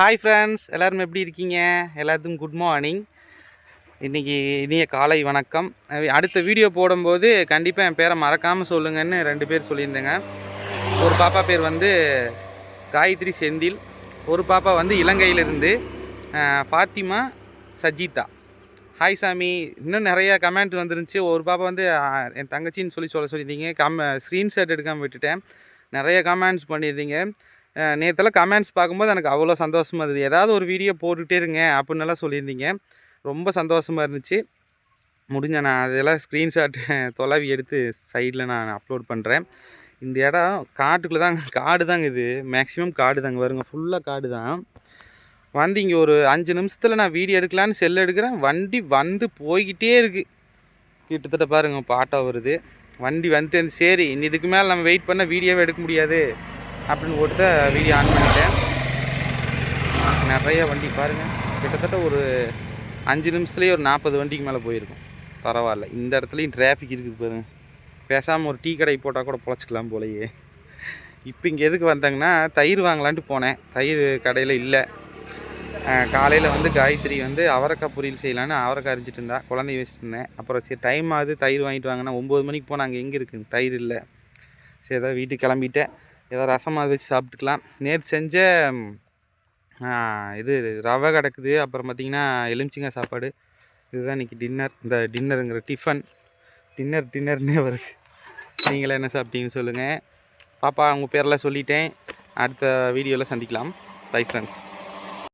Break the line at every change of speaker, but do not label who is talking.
Hi friends எல்லோரும் எப்படி இருக்கீங்க? எல்லாத்துக்கும் குட் மார்னிங் இன்றைக்கி இனிய காலை வணக்கம். அடுத்த வீடியோ போடும்போது கண்டிப்பாக என் பேரை மறக்காமல் சொல்லுங்கன்னு ரெண்டு பேர் சொல்லியிருந்தேங்க. ஒரு பாப்பா பேர் வந்து காயத்ரி செந்தில். ஒரு பாப்பா வந்து இலங்கையிலிருந்து ஃபாத்திமா சஜிதா. ஹாய் சாமி. இன்னும் நிறைய கமெண்ட் வந்துருந்துச்சு. ஒரு பாப்பா வந்து என் தங்கச்சின்னு சொல்லி சொல்ல சொல்லியிருந்தீங்க. கம் ஸ்க்ரீன்ஷாட் எடுக்காமல் விட்டுட்டேன். நிறைய கமெண்ட்ஸ் பண்ணியிருந்தீங்க. நேற்றுலாம் கமெண்ட்ஸ் பார்க்கும்போது எனக்கு அவ்வளோ சந்தோஷமாக இருந்தது. ஏதாவது ஒரு வீடியோ போட்டுகிட்டே இருங்க அப்படின்னெல்லாம் சொல்லியிருந்தீங்க. ரொம்ப சந்தோஷமாக இருந்துச்சு. முடிஞ்ச நான் அதெல்லாம் ஸ்க்ரீன்ஷாட் தொலைவி எடுத்து சைடில் நான் அப்லோட் பண்ணுறேன் இந்த இடம் காட்டுக்குள்ளே தான் காடு தாங்க இது. மேக்ஸிமம் காடு தாங்க. வருங்க ஃபுல்லாக காடு தான். வந்து இங்கே ஒரு அஞ்சு நிமிஷத்தில் நான் வீடியோ எடுக்கலான்னு செல் எடுக்கிறேன். வண்டி வந்து போய்கிட்டே இருக்குது கிட்டத்தட்ட பாருங்க பாட்டாக வருது. வண்டி வந்துட்டு சரி. இனி இதுக்கு மேலே நம்ம வெயிட் பண்ண வீடியோவே எடுக்க முடியாது. அப்படின்னு போட்டு தான் வீடியோ ஆன் பண்ணிட்டேன். நிறைய வண்டி பாருங்கள் கிட்டத்தட்ட ஒரு அஞ்சு நிமிஷத்துலேயே ஒரு நாற்பது வண்டிக்கு மேலே போயிருக்கும். பரவாயில்ல. இந்த இடத்துலையும் டிராஃபிக் இருக்குது பாருங்க. பேசாமல் ஒரு டீ கடை போட்டால் கூட பொழைச்சிக்கலாம் போலையே. இப்போ இங்கே எதுக்கு வந்தாங்கன்னா தயிர் வாங்கலான்ட்டு போனேன். தயிர் கடையில் இல்லை. காலையில் வந்து காயத்ரி வந்து அவரக்காய் பொரியல் செய்யலான்னு அவரைக்காய் அரிஞ்சிட்டு இருந்தா குழந்தைய வச்சுட்டு இருந்தேன். அப்புறம் சரி டைம் ஆகுது தயிர் வாங்கிட்டு வாங்கினா ஒம்பது மணிக்கு போனால் அங்கே எங்கே இருக்குது தயிர் இல்லை. சரி ஏதாவது வீட்டுக்கு கிளம்பிட்டேன். ஏதோ ரசமாக வச்சு சாப்பிட்டுக்கலாம். நேற்று செஞ்ச இது ரவை கிடக்குது. அப்புறம் பார்த்திங்கன்னா எலுமிச்சிங்க சாப்பாடு. இதுதான் இன்றைக்கி டின்னர் இந்த டின்னருங்கிற டிஃபன் டின்னர் டின்னர்னே வருது. நீங்களே என்ன சாப்பிட்டீங்கன்னு சொல்லுங்கள் பாப்பா உங்கள் பேரெல்லாம் சொல்லிட்டேன். அடுத்த வீடியோவில் சந்திக்கலாம். Bye friends